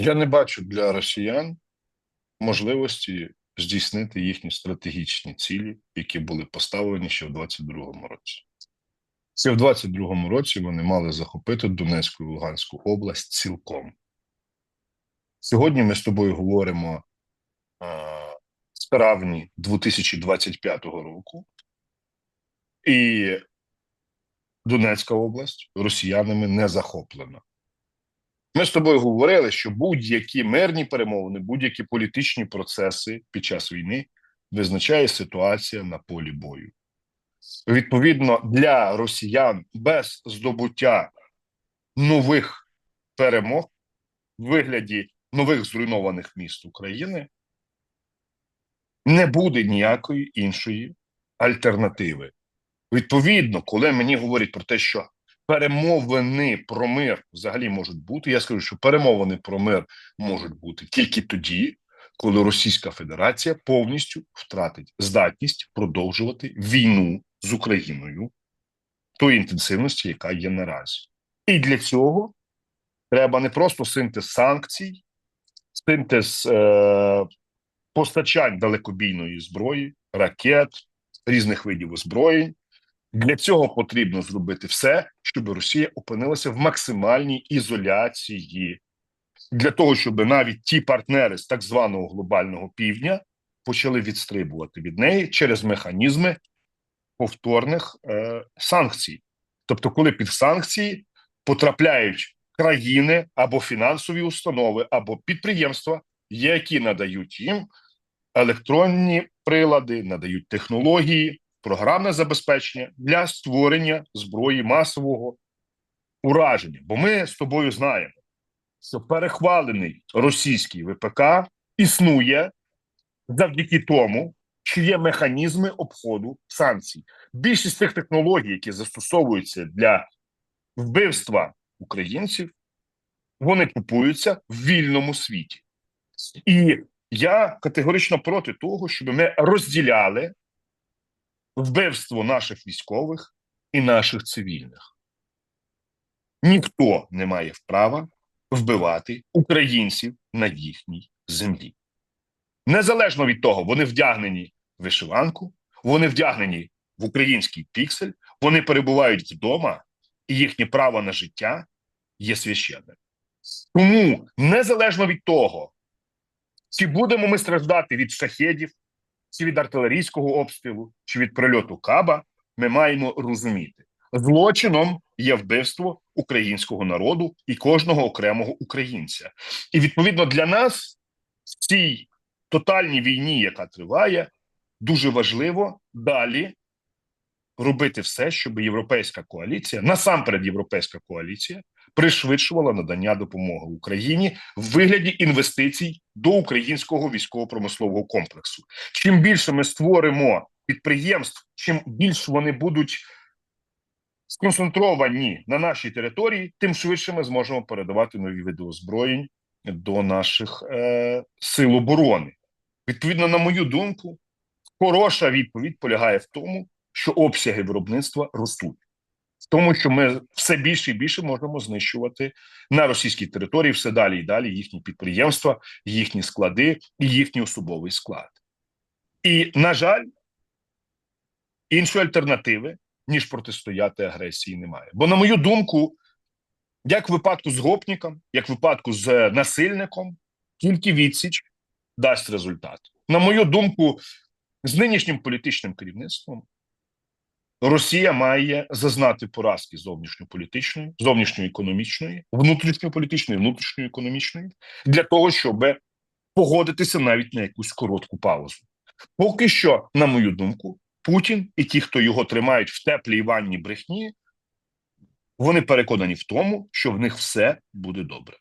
Я не бачу для росіян можливості здійснити їхні стратегічні цілі, які були поставлені ще в 22-му році. Ще в 22-му році вони мали захопити Донецьку і Луганську область цілком. Сьогодні ми з тобою говоримо в травні 2025 року, і Донецька область росіянами не захоплена. Ми з тобою говорили, що будь-які мирні перемовини, будь-які політичні процеси під час війни визначає ситуація на полі бою. Відповідно, для росіян без здобуття нових перемог в вигляді нових зруйнованих міст України не буде ніякої іншої альтернативи. Відповідно, коли мені говорять про те, що перемовини про мир взагалі можуть бути, я скажу, що перемовини про мир можуть бути тільки тоді, коли Російська Федерація повністю втратить здатність продовжувати війну з Україною тої інтенсивності, яка є наразі. І для цього треба не просто синтез санкцій, синтез е, постачань далекобійної зброї, ракет, різних видів озброєнь. Для цього потрібно зробити все, щоб Росія опинилася в максимальній ізоляції, для того, щоб навіть ті партнери з так званого глобального півдня почали відстрибувати від неї через механізми повторних е, санкцій. Тобто, коли під санкції потрапляють країни або фінансові установи, або підприємства, які надають їм електронні прилади, надають технології, програмне забезпечення для створення зброї масового ураження. Бо ми з тобою знаємо, що перехвалений російський ВПК існує завдяки тому, що є механізми обходу санкцій. Більшість тих технологій, які застосовуються для вбивства українців, вони купуються в вільному світі. І я категорично проти того, щоб ми розділяли вбивство наших військових і наших цивільних. Ніхто не має права вбивати українців на їхній землі. Незалежно від того, вони вдягнені в вишиванку, вони вдягнені в український піксель, вони перебувають вдома, і їхнє право на життя є священним. Тому, незалежно від того, чи будемо ми страждати від шахедів, чи від артилерійського обстрілу, чи від прильоту Каба, ми маємо розуміти, злочином є вбивство українського народу і кожного окремого українця. І відповідно для нас в цій тотальній війні, яка триває, дуже важливо далі робити все, щоб європейська коаліція, насамперед європейська коаліція, пришвидшувала надання допомоги Україні в вигляді інвестицій до українського військово-промислового комплексу. Чим більше ми створимо підприємств, чим більше вони будуть сконцентровані на нашій території, тим швидше ми зможемо передавати нові види озброєнь до наших е, сил оборони. Відповідно, на мою думку, хороша відповідь полягає в тому, що обсяги виробництва ростуть. Тому, що ми все більше і більше можемо знищувати на російській території все далі і далі їхні підприємства, їхні склади і їхній особовий склад. І, на жаль, іншої альтернативи, ніж протистояти агресії, немає. Бо, на мою думку, як в випадку з гопником, як в випадку з насильником, тільки відсіч дасть результат. На мою думку, з нинішнім політичним керівництвом Росія має зазнати поразки зовнішньополітичної, зовнішньоекономічної, внутрішньополітичної, внутрішньоекономічної для того, щоб погодитися навіть на якусь коротку паузу. Поки що, на мою думку, Путін і ті, хто його тримають в теплій ванні брехні, вони переконані в тому, що в них все буде добре.